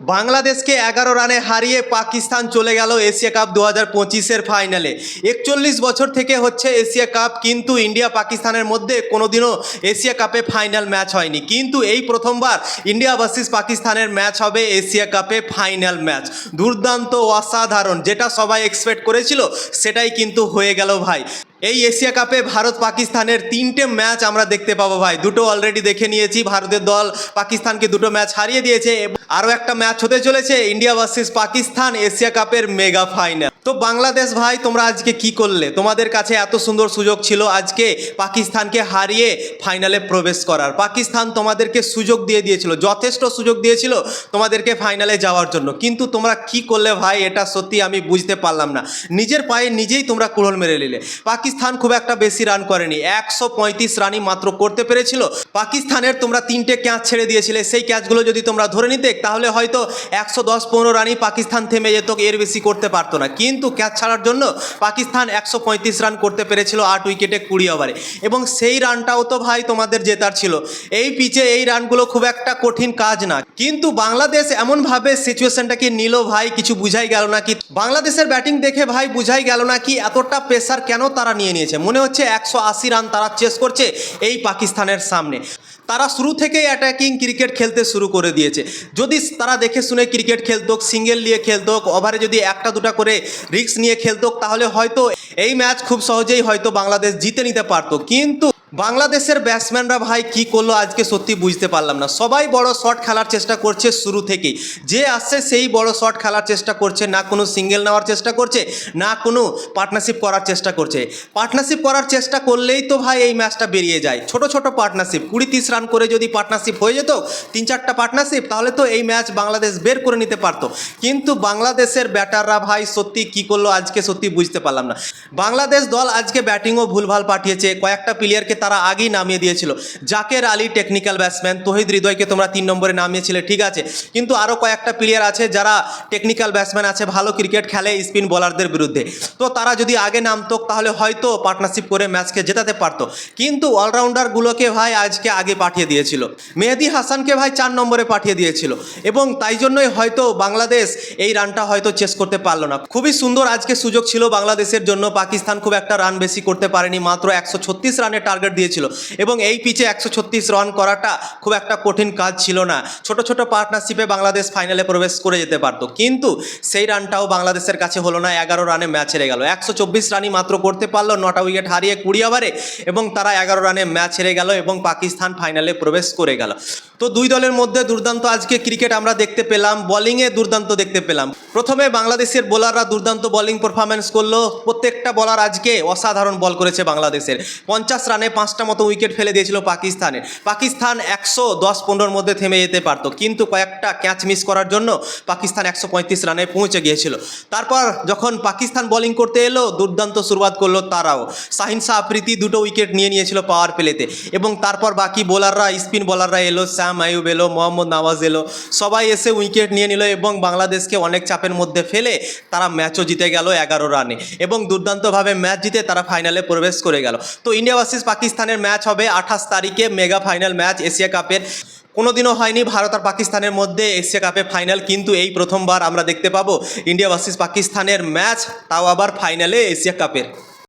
বাংলাদেশকে এগারো রানে হারিয়ে পাকিস্তান চলে গেল এশিয়া কাপ দু হাজার পঁচিশের ফাইনালে। একচল্লিশ বছর থেকে হচ্ছে এশিয়া কাপ, কিন্তু ইন্ডিয়া পাকিস্তানের মধ্যে কোনোদিনও এশিয়া কাপে ফাইনাল ম্যাচ হয়নি। কিন্তু এই প্রথমবার ইন্ডিয়া ভার্সেস পাকিস্তানের ম্যাচ হবে এশিয়া কাপে ফাইনাল ম্যাচ। দুর্দান্ত অসাধারণ, যেটা সবাই এক্সপেক্ট করেছিল, সেটাই কিন্তু হয়ে গেল ভাই। এই এশিয়া কাপে ভারত পাকিস্তানের তিনটে ম্যাচ আমরা দেখতে পাবো ভাই। দুটো অলরেডি দেখে নিয়েছি, ভারতের দল পাকিস্তানকে দুটো ম্যাচ হারিয়ে দিয়েছে। আরও একটা ম্যাচ হতে চলেছে ইন্ডিয়া ভার্সেস পাকিস্তান এশিয়া কাপের মেগা ফাইনাল। তো বাংলাদেশ ভাই, তোমরা আজকে কি করলে? তোমাদের কাছে এত সুন্দর সুযোগ ছিল আজকে পাকিস্তানকে হারিয়ে ফাইনালে প্রবেশ করার। পাকিস্তান তোমাদেরকে সুযোগ দিয়ে দিয়েছিল, যথেষ্ট সুযোগ দিয়েছিল তোমাদেরকে ফাইনালে যাওয়ার জন্য। কিন্তু তোমরা কি করলে ভাই, এটা সত্যি আমি বুঝতে পারলাম না। নিজের পায়ে নিজেই তোমরা কুড়োল মেরে নিলে। পাকিস্তান খুব একটা বেশি রান করেনি, একশো পঁয়ত্রিশ রানই মাত্র করতে পেরেছিল। পাকিস্তানের তোমরা তিনটে ক্যাচ ছেড়ে দিয়েছিলে, সেই ক্যাচগুলো যদি তোমরা ধরে নিতে, তাহলে হয়তো একশো দশ পনেরো রানই পাকিস্তান থেমে যেত, এর বেশি করতে পারতো না। কিন্তু ক্যাচ ছাড়ার জন্য পাকিস্তান একশো পঁয়ত্রিশ রান করতে পেরেছিল আট উইকেটে কুড়ি ওভারে। এবং সেই রানটাও তো ভাই তোমাদের জেতার ছিল। এই পিচে এই রানগুলো খুব একটা কঠিন কাজ না। কিন্তু বাংলাদেশ এমনভাবে সিচুয়েশনটাকে নিল ভাই, কিছু বুঝাই গেল না কি বাংলাদেশের ব্যাটিং দেখে ভাই বুঝাই গেল না কি এতটা প্রেসার কেন তারা নিয়ে নিয়েছে? মনে হচ্ছে একশো আশি রান তারা চেস করছে এই পাকিস্তানের সামনে। তারা শুরু থেকেই অ্যাটাকিং ক্রিকেট খেলতে শুরু করে দিয়েছে। যদি তারা দেখে শুনে ক্রিকেট খেলতো সিঙ্গেল নিয়ে খেলতো ওভারে যদি একটা দুটা করে রিক্স নিয়ে খেলতো তাহলে হয়তো এই ম্যাচ খুব সহজেই হয়তো বাংলাদেশ জিতে নিতে পারতো। কিন্তু বাংলাদেশের ব্যাটসম্যানরা ভাই কি করল আজকে সত্যি বুঝতে পারলাম না। সবাই বড় শট খেলার চেষ্টা করছে শুরু থেকেই। যে আসছে সেই বড় শট খেলার চেষ্টা করছে, না কোনো সিঙ্গেল নেওয়ার চেষ্টা করছে, না কোনো পার্টনারশিপ করার চেষ্টা করছে। পার্টনারশিপ করার চেষ্টা করলেই তো ভাই এই ম্যাচটা বেরিয়ে যায়। ছোট ছোট পার্টনারশিপ কুড়ি তিরিশ রান করে যদি পার্টনারশিপ হয়ে যেত তিন চারটা পার্টনারশিপ তাহলে তো এই ম্যাচ বাংলাদেশ বের করে নিতে পারতো। কিন্তু বাংলাদেশের ব্যাটাররা ভাই সত্যি কি করল আজকে সত্যি বুঝতে পারলাম না। বাংলাদেশ দল আজকে ব্যাটিংও ভুলভাল পাঠিয়েছে। কয়েকটা প্লেয়ারকে তারা আগেই নামিয়ে দিয়েছিল। জাকের আলী টেকনিক্যাল ব্যাটসম্যান তহিদ হৃদয়কে তোমরা তিন নম্বরে নামিয়েছিলে, ঠিক আছে? কিন্তু আরও কয়েকটা প্লেয়ার আছে যারা টেকনিক্যাল ব্যাটসম্যান আছে, ভালো ক্রিকেট খেলে স্পিন বোলারদের বিরুদ্ধে। তো তারা যদি আগে নামতো, তাহলে হয়তো পার্টনারশিপ করে ম্যাচকে জেতাতে পারতো। কিন্তু অলরাউন্ডারগুলোকে ভাই আজকে আগে পাঠিয়ে দিয়েছিল। মেহেদি হাসানকে ভাই চার নম্বরে পাঠিয়ে দিয়েছিল। এবং তাই জন্যই হয়তো বাংলাদেশ এই রানটা হয়তো চেস করতে পারল না। খুবই সুন্দর আজকে সুযোগ ছিল বাংলাদেশের জন্য। পাকিস্তান খুব একটা রান বেশি করতে পারেনি, মাত্র একশো ছত্রিশ রানের টার্গেট দিয়েছিল। এবং এই পিচে একশো ছত্রিশ রান করাটা খুব একটা কঠিন কাজ ছিল না। ছোট ছোট পার্টনারশিপে বাংলাদেশ ফাইনালে প্রবেশ করে যেতে পারতো। কিন্তু সেই রানটাও বাংলাদেশের কাছে হলো না, এগারো রানে ম্যাচ হেরে গেল। একশো চব্বিশ রানই মাত্র করতে পারল, নটা উইকেট হারিয়ে কুড়ি ওভারে এবং তারা এগারো রানে ম্যাচ হেরে গেল এবং পাকিস্তান ফাইনালে প্রবেশ করে গেল। তো দুই দলের মধ্যে দুর্দান্ত আজকে ক্রিকেট আমরা দেখতে পেলাম বোলিংয়ে দুর্দান্ত দেখতে পেলাম। প্রথমে বাংলাদেশের বোলাররা দুর্দান্ত বোলিং পারফরমেন্স করল। প্রত্যেকটা বলার আজকে অসাধারণ বল করেছে বাংলাদেশের। পঞ্চাশ রানে পাঁচটা মতো উইকেট ফেলে দিয়েছিল পাকিস্তানের। পাকিস্তান একশো দশ পনেরোর মধ্যে থেমে যেতে পারতো। কিন্তু কয়েকটা ক্যাচ মিস করার জন্য পাকিস্তান একশো পঁয়ত্রিশ রানে পৌঁছে গিয়েছিল। তারপর যখন পাকিস্তান বোলিং করতে এলো, দুর্দান্ত শুরুয়াত করল তারাও। শাহিন শাহ আফ্রিদি দুটো উইকেট নিয়ে নিয়েছিল পাওয়ার প্লেতে এবং তারপর বাকি বোলাররা স্পিন বোলাররা এলো শ্যাম আয়ুব এলো মোহাম্মদ নওয়াজ এলো। সবাই এসে উইকেট নিয়ে নিল এবং বাংলাদেশকে অনেক চাপের মধ্যে ফেলে তারা ম্যাচও জিতে গেল এগারো রানে। এবং দুর্দান্তভাবে ম্যাচ জিতে তারা ফাইনালে প্রবেশ করে গেল। তো ইন্ডিয়া ভার্সেস পাকিস্তানের ম্যাচ হবে আঠাশ তারিখে মেগা ফাইনাল ম্যাচ এশিয়া কাপের। কোনোদিনও হয়নি ভারত আর পাকিস্তানের মধ্যে এশিয়া কাপে ফাইনাল, কিন্তু এই প্রথমবার আমরা দেখতে পাবো ইন্ডিয়া ভার্সেস পাকিস্তানের ম্যাচ, তাও আবার ফাইনালে এশিয়া কাপের।